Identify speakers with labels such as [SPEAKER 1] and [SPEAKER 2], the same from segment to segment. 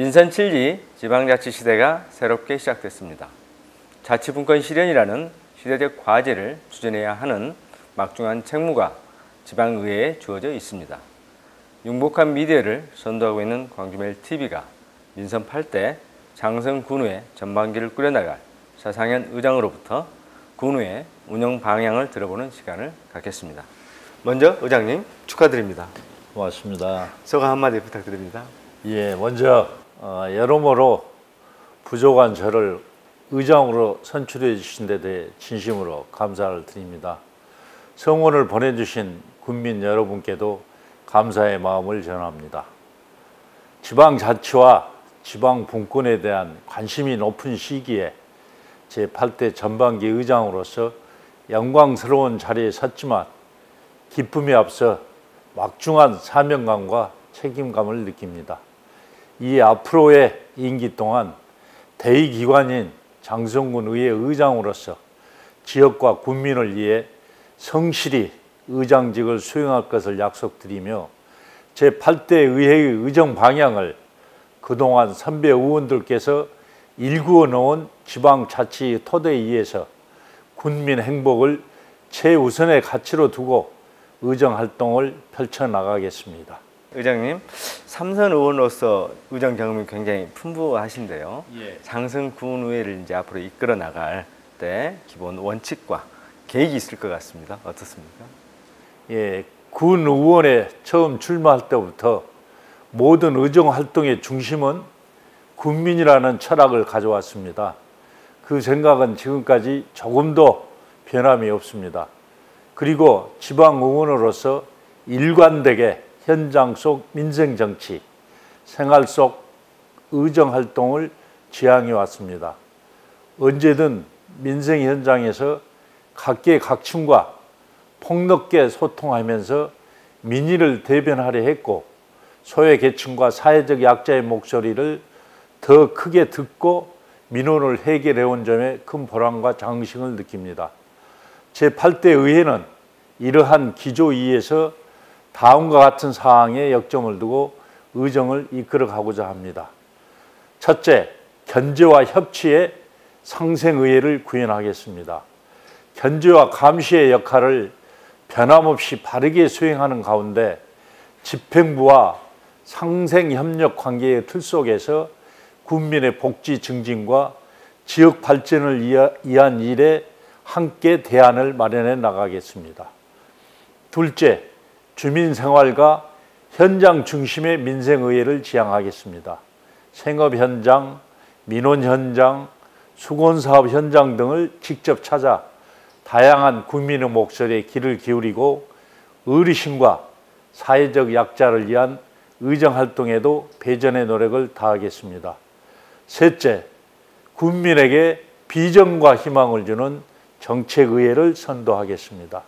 [SPEAKER 1] 인천 7지 지방자치 시대가 새롭게 시작됐습니다. 자치분권 실현이라는 시대적 과제를 추진해야 하는 막중한 책무가 지방의회에 주어져 있습니다. 융복한 미디어를 선도하고 있는 광주메일 TV가 민선 8대 장성 군우의 전반기를 꾸려나갈 사상현 의장으로부터 군우의 운영 방향을 들어보는 시간을 갖겠습니다. 먼저 의장님 축하드립니다.
[SPEAKER 2] 고맙습니다.
[SPEAKER 1] 소감 한마디 부탁드립니다.
[SPEAKER 2] 예, 먼저 어, 여러모로 부족한 저를 의장으로 선출해 주신 데 대해 진심으로 감사를 드립니다. 성원을 보내주신 국민 여러분께도 감사의 마음을 전합니다. 지방자치와 지방분권에 대한 관심이 높은 시기에 제8대 전반기 의장으로서 영광스러운 자리에 섰지만 기쁨에 앞서 막중한 사명감과 책임감을 느낍니다. 이 앞으로의 임기 동안 대의기관인 장성군 의회 의장으로서 지역과 국민을 위해 성실히 의장직을 수행할 것을 약속드리며 제8대 의회의 의정 방향을 그동안 선배 의원들께서 일구어 놓은 지방자치 토대위에서 군민 행복을 최우선의 가치로 두고 의정 활동을 펼쳐나가겠습니다.
[SPEAKER 1] 의장님, 삼선 의원으로서 의정 경험이 굉장히 풍부하신데요.
[SPEAKER 2] 예.
[SPEAKER 1] 장성 군의회를 이제 앞으로 이끌어 나갈 때 기본 원칙과 계획이 있을 것 같습니다. 어떻습니까?
[SPEAKER 2] 예, 군 의원에 처음 출마할 때부터 모든 의정 활동의 중심은 국민이라는 철학을 가져왔습니다. 그 생각은 지금까지 조금도 변함이 없습니다. 그리고 지방 의원으로서 일관되게 현장 속 민생 정치, 생활 속 의정 활동을 지향해 왔습니다. 언제든 민생 현장에서 각계각층과 폭넓게 소통하면서 민의를 대변하려 했고 소외 계층과 사회적 약자의 목소리를 더 크게 듣고 민원을 해결해 온 점에 큰 보람과 장식을 느낍니다. 제8대 의회는 이러한 기조위에서 다음과 같은 사항에 역점을 두고 의정을 이끌어 가고자 합니다. 첫째, 견제와 협치의 상생의회를 구현하겠습니다. 견제와 감시의 역할을 변함없이 바르게 수행하는 가운데 집행부와 상생협력 관계의 틀 속에서 국민의 복지 증진과 지역 발전을 위한 일에 함께 대안을 마련해 나가겠습니다. 둘째, 주민 생활과 현장 중심의 민생의회를 지향하겠습니다. 생업 현장, 민원 현장, 수건사업 현장 등을 직접 찾아 다양한 국민의 목소리에 귀를 기울이고 어르신과 사회적 약자를 위한 의정 활동에도 배전의 노력을 다하겠습니다. 셋째, 국민에게 비전과 희망을 주는 정책의회를 선도하겠습니다.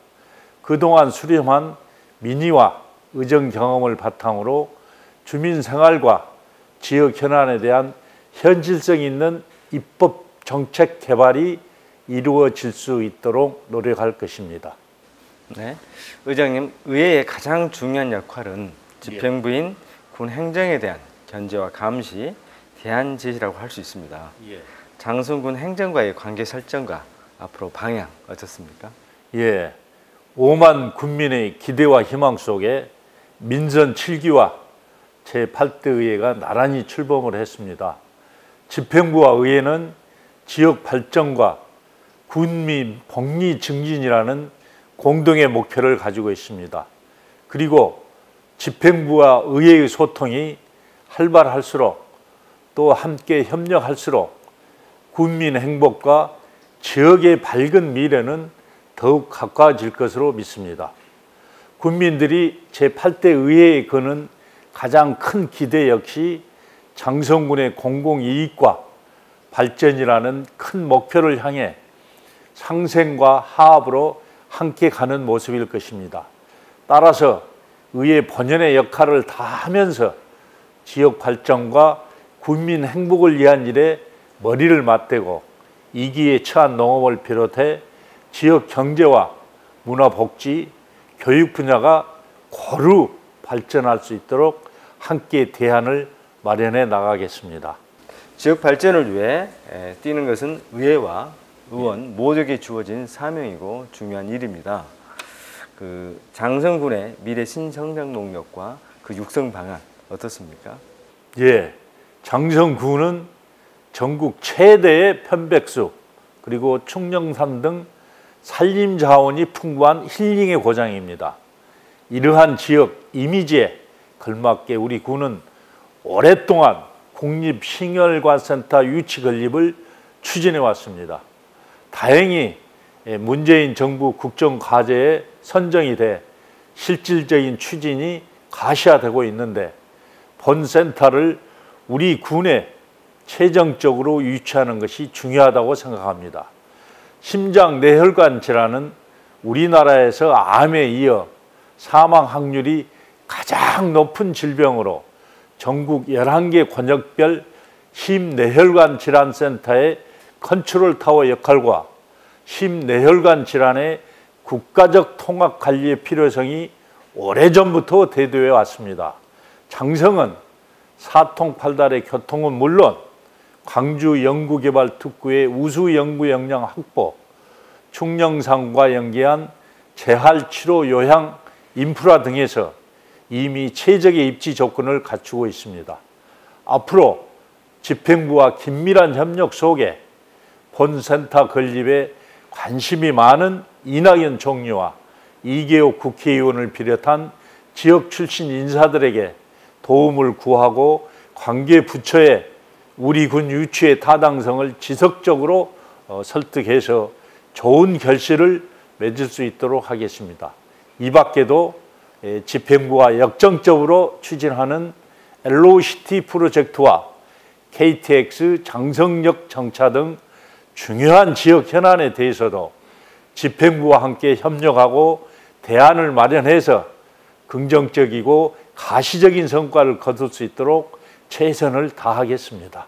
[SPEAKER 2] 그동안 수렴한 민의와 의정 경험을 바탕으로 주민 생활과 지역 현안에 대한 현실성 있는 입법 정책 개발이 이루어질 수 있도록 노력할 것입니다.
[SPEAKER 1] 네, 의장님 의회의 가장 중요한 역할은 집행부인 군 행정에 대한 견제와 감시, 대안 제시라고 할 수 있습니다.
[SPEAKER 2] 예.
[SPEAKER 1] 장성군 행정과의 관계 설정과 앞으로 방향 어떻습니까?
[SPEAKER 2] 예. 5만 국민의 기대와 희망 속에 민선 7기와 제8대 의회가 나란히 출범을 했습니다. 집행부와 의회는 지역 발전과 군민 복리 증진이라는 공동의 목표를 가지고 있습니다. 그리고 집행부와 의회의 소통이 활발할수록 또 함께 협력할수록 국민 행복과 지역의 밝은 미래는 더욱 가까워질 것으로 믿습니다. 국민들이 제8대 의회에 거는 가장 큰 기대 역시 장성군의 공공이익과 발전이라는 큰 목표를 향해 상생과 화합으로 함께 가는 모습일 것입니다. 따라서 의회 본연의 역할을 다 하면서 지역 발전과 국민 행복을 위한 일에 머리를 맞대고 이기에 처한 농업을 비롯해 지역 경제와 문화 복지, 교육 분야가 고루 발전할 수 있도록 함께 대안을 마련해 나가겠습니다.
[SPEAKER 1] 지역 발전을 위해 에, 뛰는 것은 의회와 의원 모두에게 주어진 사명이고 중요한 일입니다. 그 장성군의 미래 신성장 농력과 그 육성 방안 어떻습니까?
[SPEAKER 2] 예, 장성군은 전국 최대의 편백수 그리고 충령산 등 산림 자원이 풍부한 힐링의 고장입니다. 이러한 지역 이미지에 걸맞게 우리 군은 오랫동안 국립싱혈관센터 유치 건립을 추진해 왔습니다. 다행히 문재인 정부 국정 과제에 선정이 돼 실질적인 추진이 가시화되고 있는데 본 센터를 우리 군에 최종적으로 유치하는 것이 중요하다고 생각합니다. 심장 뇌혈관 질환은 우리나라에서 암에 이어 사망 확률이 가장 높은 질병으로 전국 11개 권역별 심뇌혈관 질환센터의 컨트롤 타워 역할과 심뇌혈관 질환의 국가적 통합 관리의 필요성이 오래전부터 대두해 왔습니다. 장성은 사통팔달의 교통은 물론 광주 연구개발 특구의 우수 연구 역량 확보, 충령산과 연계한 재활 치료 요양 인프라 등에서 이미 최적의 입지 조건을 갖추고 있습니다. 앞으로 집행부와 긴밀한 협력 속에 본센터 건립에 관심이 많은 이낙연 총리와 이계호 국회의원을 비롯한 지역 출신 인사들에게 도움을 구하고 관계 부처에 우리 군 유치의 타당성을 지속적으로 어, 설득해서 좋은 결실을 맺을 수 있도록 하겠습니다. 이 밖에도 예, 집행부가 역정적으로 추진하는 엘로시티 프로젝트와 KTX 장성역 정차 등 중요한 지역 현안에 대해서도 집행부와 함께 협력하고 대안을 마련해서 긍정적이고 가시적인 성과를 거둘 수 있도록 최선을 다하겠습니다.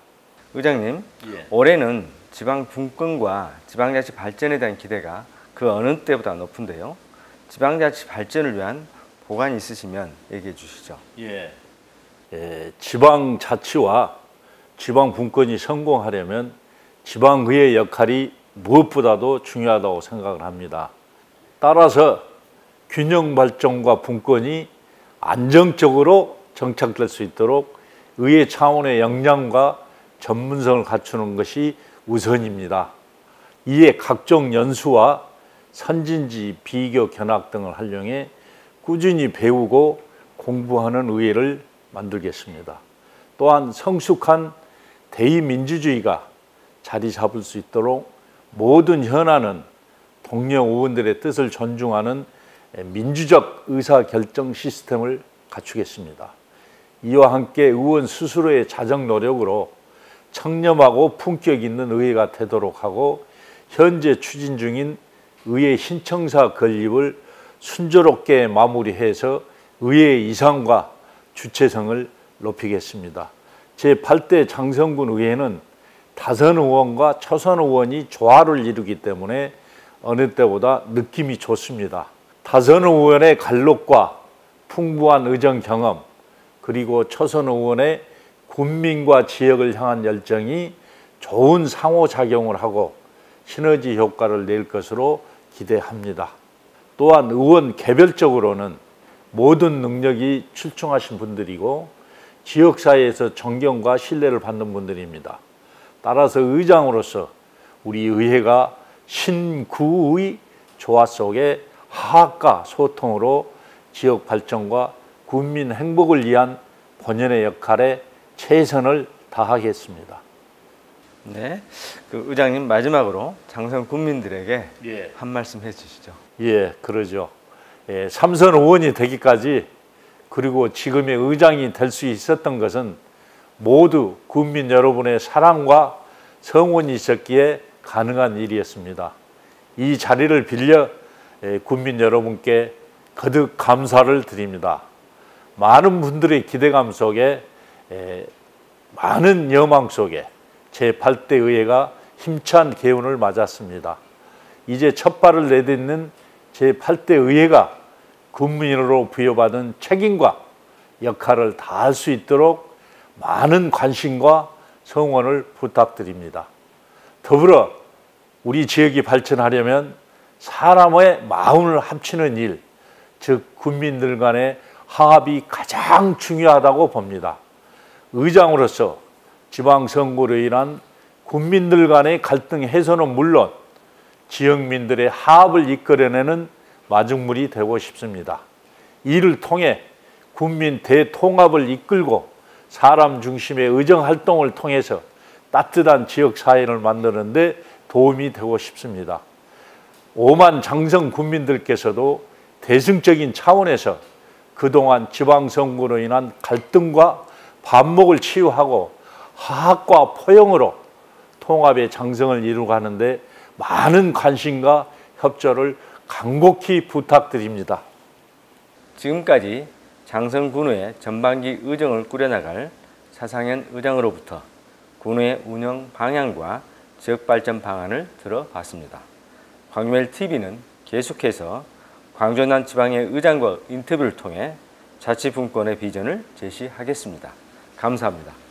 [SPEAKER 1] 의장님,
[SPEAKER 2] 예.
[SPEAKER 1] 올해는 지방 분권과 지방자치 발전에 대한 기대가 그 어느 때보다 높은데요. 지방자치 발전을 위한 보관이 있으시면 얘기해 주시죠.
[SPEAKER 2] 예. 예, 지방 자치와 지방 분권이 성공하려면 지방의회 역할이 무엇보다도 중요하다고 생각을 합니다. 따라서 균형 발전과 분권이 안정적으로 정착될 수 있도록 의회 차원의 역량과 전문성을 갖추는 것이 우선입니다. 이에 각종 연수와 선진지 비교 견학 등을 활용해 꾸준히 배우고 공부하는 의회를 만들겠습니다. 또한 성숙한 대의민주주의가 자리 잡을 수 있도록 모든 현안은 동료 의원들의 뜻을 존중하는 민주적 의사결정 시스템을 갖추겠습니다. 이와 함께 의원 스스로의 자정 노력으로 청렴하고 품격 있는 의회가 되도록 하고 현재 추진 중인 의회 신청사 건립을 순조롭게 마무리해서 의회의 이상과 주체성을 높이겠습니다. 제8대 장성군 의회는 다선 의원과 초선 의원이 조화를 이루기 때문에 어느 때보다 느낌이 좋습니다. 다선 의원의 갈록과 풍부한 의정 경험 그리고 초선 의원의 군민과 지역을 향한 열정이 좋은 상호작용을 하고 시너지 효과를 낼 것으로 기대합니다. 또한 의원 개별적으로는 모든 능력이 출중하신 분들이고 지역사회에서 존경과 신뢰를 받는 분들입니다. 따라서 의장으로서 우리 의회가 신구의 조화 속에 화합과 소통으로 지역 발전과 국민 행복을 위한 본연의 역할에 최선을 다하겠습니다.
[SPEAKER 1] 네, 그 의장님 마지막으로 장성 국민들에게
[SPEAKER 2] 예.
[SPEAKER 1] 한 말씀 해주시죠.
[SPEAKER 2] 예, 그러죠. 예, 삼선 의원이 되기까지 그리고 지금의 의장이 될 수 있었던 것은 모두 국민 여러분의 사랑과 성원이 있었기에 가능한 일이었습니다. 이 자리를 빌려 예, 국민 여러분께 거듭 감사를 드립니다. 많은 분들의 기대감 속에 예, 많은 여망 속에 제8대 의회가 힘찬 개운을 맞았습니다. 이제 첫 발을 내딛는 제8대 의회가 국민으로 부여받은 책임과 역할을 다할 수 있도록 많은 관심과 성원을 부탁드립니다. 더불어 우리 지역이 발전하려면 사람의 마음을 합치는 일, 즉 군민들 간의 화 합이 가장 중요하다고 봅니다. 의장으로서 지방선거로 인한 군민들 간의 갈등 해소는 물론 지역민들의 화합을 이끌어내는 마중물이 되고 싶습니다. 이를 통해 국민 대통합을 이끌고 사람 중심의 의정 활동을 통해서 따뜻한 지역 사회를 만드는 데 도움이 되고 싶습니다. 오만 장성 국민들께서도 대승적인 차원에서 그동안 지방선거로 인한 갈등과 반목을 치유하고 화합과 포용으로 통합의 장성을 이루고 하는데 많은 관심과 협조를 간곡히 부탁드립니다.
[SPEAKER 1] 지금까지 장성군의 전반기 의정을 꾸려나갈 사상현 의장으로부터 군의 운영 방향과 지역 발전 방안을 들어봤습니다. 광주멜 TV는 계속해서 광주난 지방의 의장과 인터뷰를 통해 자치분권의 비전을 제시하겠습니다. 감사합니다.